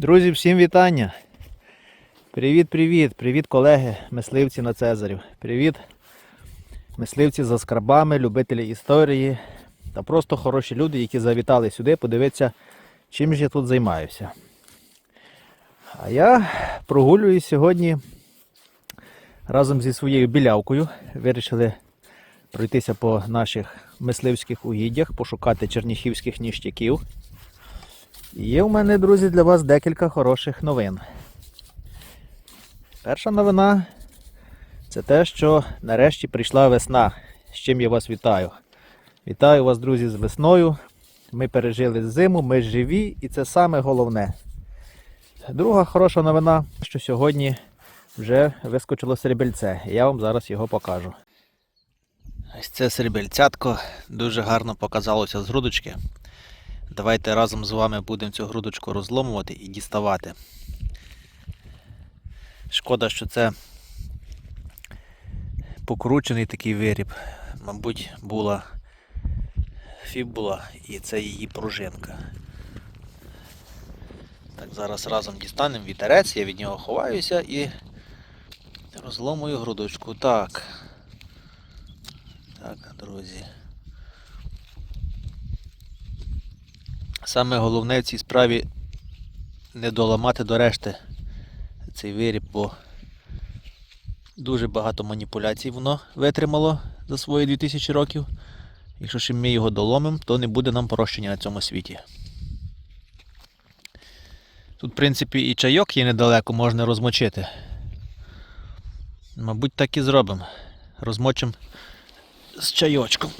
Друзі, всім вітання. Привіт-привіт, привіт, колеги, мисливці на Цезарів. Привіт, мисливці за скарбами, любителі історії та просто хороші люди, які завітали сюди подивитися, чим ж я тут займаюся. А я прогулююсь сьогодні разом зі своєю білявкою. Вирішили пройтися по наших мисливських угіддях, пошукати черніхівських ніштяків. Є у мене, друзі, для вас декілька хороших новин. Перша новина це те, що нарешті прийшла весна, з чим я вас вітаю. Вітаю вас, друзі, з весною. Ми пережили зиму, ми живі, і це саме головне. Друга хороша новина, що сьогодні вже вискочило серебельце. Я вам зараз його покажу. Ось це серебельцятко дуже гарно показалося з грудочки. Давайте разом з вами будемо цю грудочку розломувати і діставати. Шкода, що це покручений такий виріб. Мабуть, була фібула і це її пружинка. Так, зараз разом дістанемо вітерець, я від нього ховаюся і розломую грудочку. Так. Так, друзі. Саме головне в цій справі не доламати до решти цей виріб, бо дуже багато маніпуляцій воно витримало за свої 2000 років. Якщо ще ми його доломимо, то не буде нам прощення на цьому світі. Тут, в принципі, і чайок є недалеко, можна розмочити. Мабуть, так і зробимо. Розмочимо з чайочком.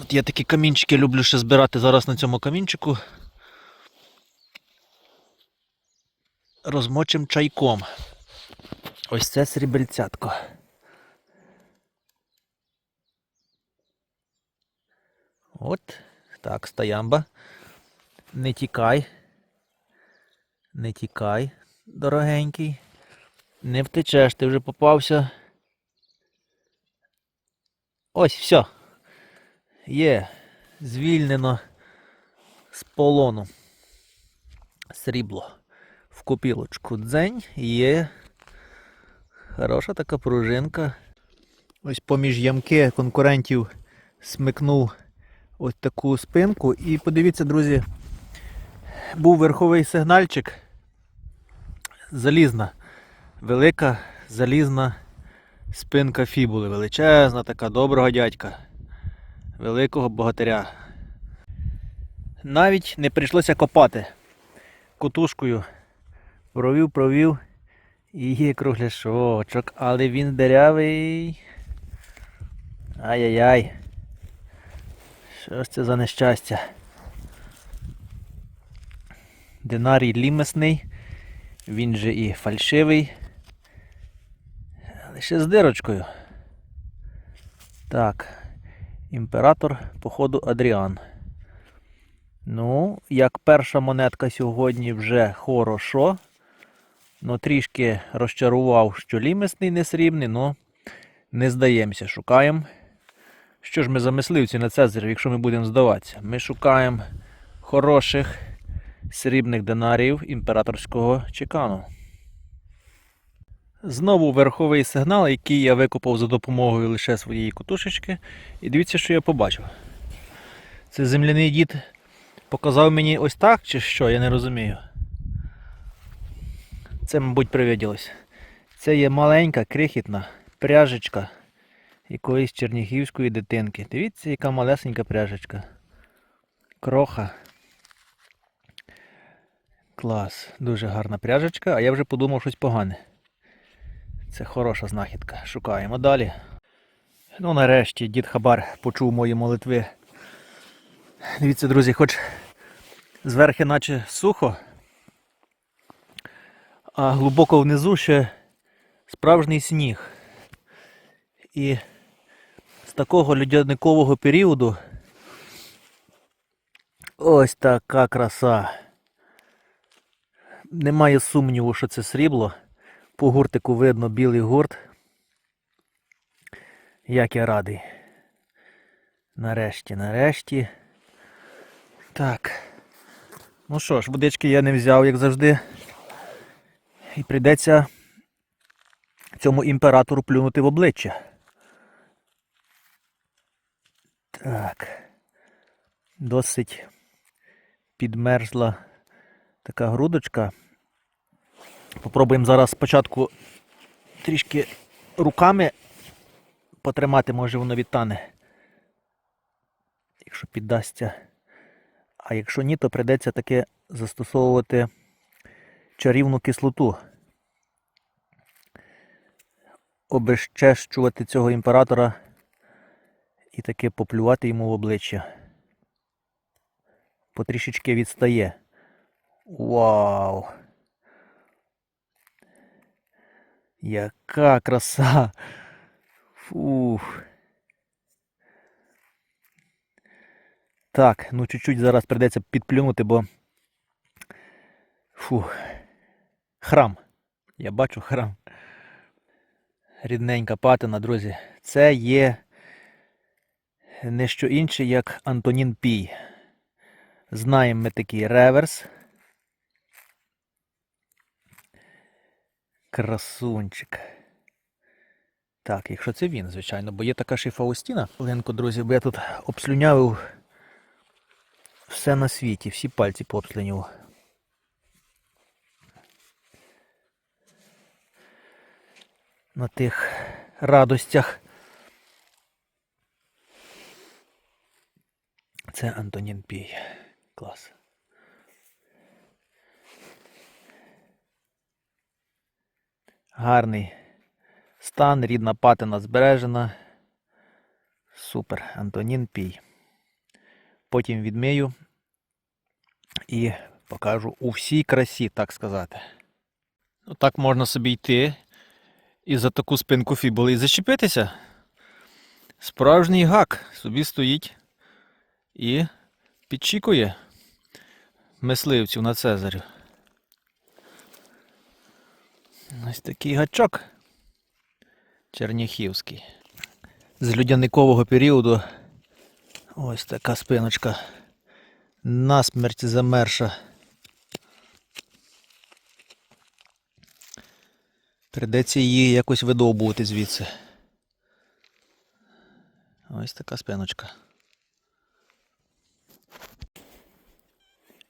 От я такі камінчики люблю ще збирати зараз на цьому камінчику. Розмочим чайком. Ось це срібельцятко. От, так, стоямба. Не тікай. Не тікай, дорогенький. Не втечеш, ти вже попався. Ось, все. Є. Звільнено з полону. Срібло. В копілочку дзень є. Хороша така пружинка. Ось поміж ямки конкурентів смикнув ось таку спинку. І подивіться, друзі, був верховий сигнальчик. Залізна. Велика залізна спинка фібули. Величезна така, доброго дядька. Великого богатиря. Навіть не прийшлося копати. Кутушкою провів, провів. І є кругляшочок, але він дерявий. Ай-яй-яй. Що ж це за нещастя? Динарій лімесний, він же і фальшивий. Лише з дирочкою. Так, імператор, походу, Адріан. Ну, як перша монетка сьогодні вже хорошо. Ну, трішки розчарував, що лімесний не срібний, ну не здаємося, шукаємо. Що ж ми за мисливці на Цезарів, якщо ми будемо здаватися? Ми шукаємо хороших срібних динарів імператорського чекану. Знову верховий сигнал, який я викопав за допомогою лише своєї кутушечки. І дивіться, що я побачив. Це земляний дід показав мені ось так, чи що, я не розумію. Це, мабуть, привиділось. Це є маленька, крихітна пряжечка якоїсь чернігівської дитинки. Дивіться, яка малесенька пряжечка. Кроха. Клас, дуже гарна пряжечка, а я вже подумав щось погане. Це хороша знахідка. Шукаємо далі. Ну, нарешті дід Хабар почув мої молитви. Дивіться, друзі, хоч зверхи наче сухо, а глибоко внизу ще справжній сніг. І з такого льодяникового періоду ось така краса. Немає сумніву, що це срібло. По гуртику видно білий гурт. Як я радий. Нарешті, нарешті. Так. Ну що ж, водички я не взяв, як завжди. І прийдеться цьому імператору плюнути в обличчя. Так. Досить підмерзла така грудочка. Попробуємо зараз спочатку трішки руками потримати, може воно відтане. Якщо піддасться. А якщо ні, то прийдеться таки застосовувати чарівну кислоту. Обезчещувати цього імператора і таки поплювати йому в обличчя. Потрішечки відстає. Вау! Яка краса! Фух. Так, ну чуть-чуть зараз прийдеться підплюнути, бо. Фух. Храм. Я бачу храм. Рідненька патина, друзі. Це є не що інше, як Антонін Пій. Знаємо ми такий реверс. Красунчик. Так, якщо це він, звичайно, бо є така ще Фаустіна. Хвилинку, друзі, бо я тут обслюнявив все на світі, всі пальці пообслюнював. На тих радостях. Це Антонін Пій. Клас. Гарний стан, рідна патина збережена. Супер, Антонін Пій. Потім відмию і покажу у всій красі, так сказати. Ну так можна собі йти і за таку спинку фібули зачепитися. Справжній гак собі стоїть і підчікує мисливців на Цезарю. Ось такий гачок черніхівський. З людяникового періоду ось така спиночка насмерть замерша. Придеться її якось видовбувати звідси. Ось така спиночка.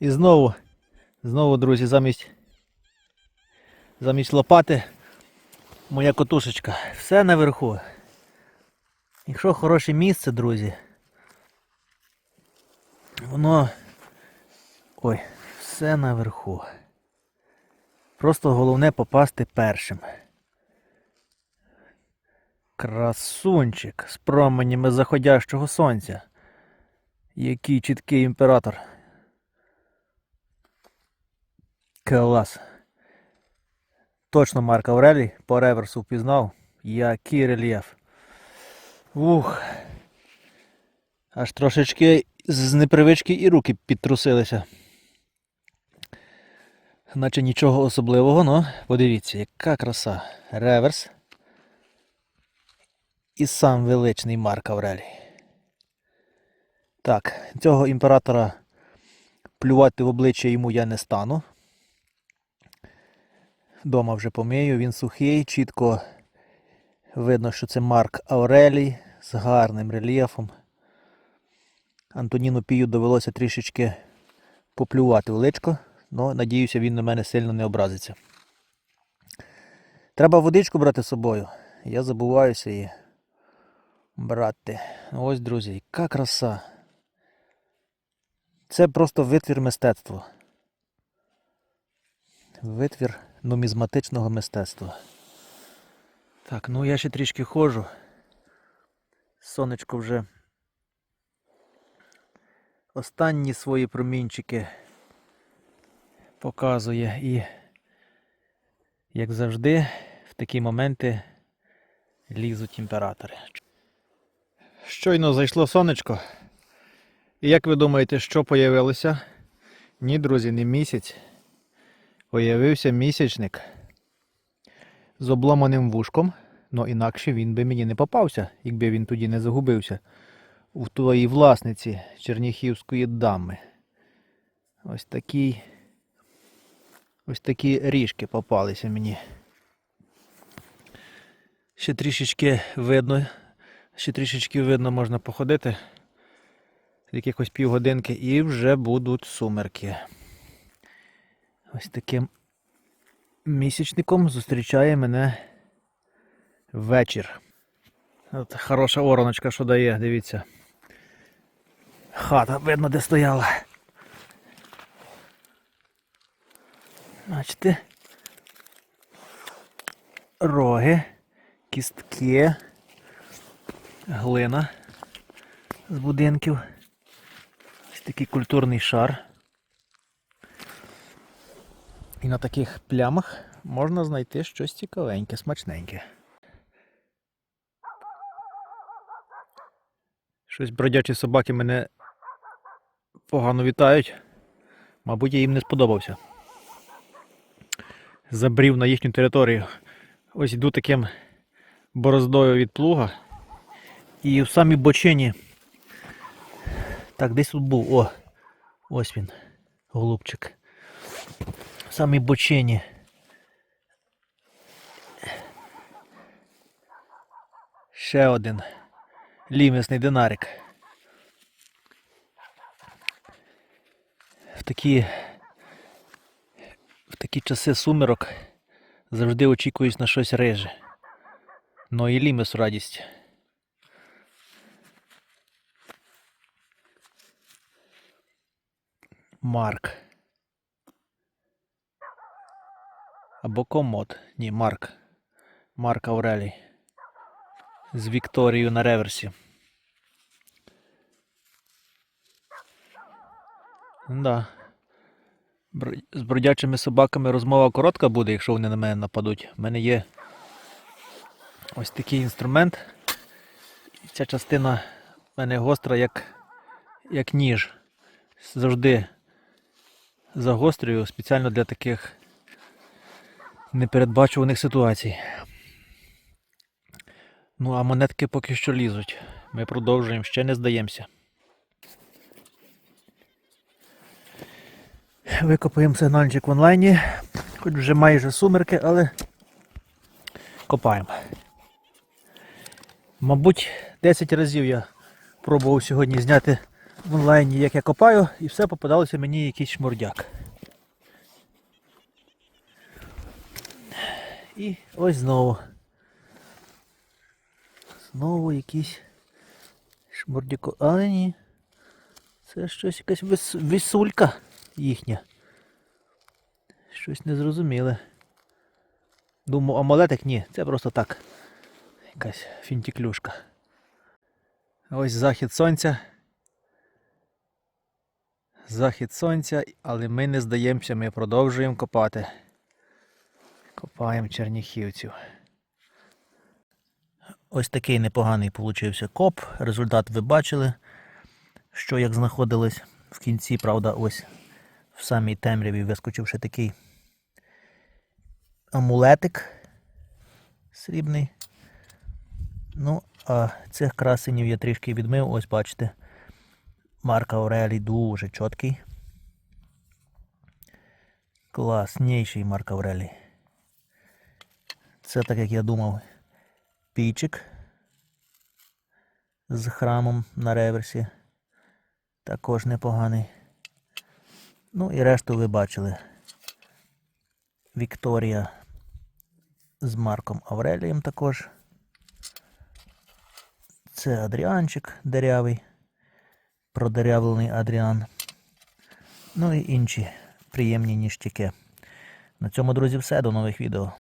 І знову, знову, друзі, замість замість лопати моя котушечка. Все наверху. Якщо хороше місце, друзі, воно... Ой, все наверху. Просто головне попасти першим. Красунчик з променями заходящого сонця. Який чіткий імператор. Клас. Точно Марк Аврелій по реверсу впізнав. Який рельєф. Ух. Аж трошечки з непривички і руки підтрусилися. Наче нічого особливого, но подивіться, яка краса. Реверс. І сам величний Марк Аврелій. Так, цього імператора плювати в обличчя йому я не стану. Дома вже помию, він сухий, чітко видно, що це Марк Аврелій з гарним рельєфом. Антоніну Пію довелося трішечки поплювати в але надіюся, він на мене сильно не образиться. Треба водичку брати з собою. Я забуваюся її брати. Ось, друзі, яка краса. Це просто витвір мистецтва. Витвір нумізматичного мистецтва. Так, ну я ще трішки ходжу. Сонечко вже останні свої промінчики показує і, як завжди, в такі моменти лізуть імператори. Щойно зайшло сонечко. І як ви думаєте, що появилося? Ні, друзі, не місяць. Появився місячник з обломаним вушком, но інакше він би мені не попався, якби він тоді не загубився у твоїй власниці черніхівської дами. Ось такий Ось такі ріжки попалися мені. Ще трішечки видно, ще трішечки видно можна походити. Якихось півгодинки і вже будуть сумерки. Ось таким місячником зустрічає мене вечір. От хороша ороночка, що дає, дивіться. Хата видно, де стояла. Бачите? Роги, кістки, глина з будинків. Ось такий культурний шар. І на таких плямах можна знайти щось цікавеньке, смачненьке. Щось бродячі собаки мене погано вітають. Мабуть, я їм не сподобався. Забрів на їхню територію. Ось йду таким бороздою від плуга. І в самій бочині. Так, десь тут був. О! Ось він, голубчик. В самій бочині. Ще один лімісний динарик. В такі, в такі часи сумерок завжди очікуєш на щось реже. Ну і лімес радість. Марк. Або комод. Ні, Марк. Марк Аурелій. З Вікторією на реверсі. Да. З бродячими собаками розмова коротка буде, якщо вони на мене нападуть. У мене є ось такий інструмент. І Ця частина в мене гостра, як, як ніж. Завжди загострюю спеціально для таких непередбачуваних ситуацій. Ну, а монетки поки що лізуть. Ми продовжуємо, ще не здаємося. Викопаємо сигнальчик в онлайні. Хоч вже майже сумерки, але копаємо. Мабуть, 10 разів я пробував сьогодні зняти в онлайні, як я копаю, і все попадалося мені якийсь шмурдяк. І ось знову. Знову якісь шмурдяко. Але ні. Це щось якась вис... висулька їхня. Щось незрозуміле. Думав, амулетик? Ні, це просто так. Якась фінтіклюшка. Ось захід сонця. Захід сонця, але ми не здаємося, ми продовжуємо копати. Копаємо черніхівців. Ось такий непоганий получився коп. Результат ви бачили, що як знаходилось в кінці, правда, ось в самій темряві вискочив ще такий амулетик срібний. Ну, а цих красенів я трішки відмив, ось бачите. Марка Аурелій дуже чіткий. Класніший Марк Аурелій. Це так як я думав, пічик з храмом на реверсі. Також непоганий. Ну і решту ви бачили. Вікторія з Марком Аврелієм також. Це Адріанчик дерявий. Продерявлений Адріан. Ну і інші приємні ніштяки. На цьому, друзі, все. До нових відео.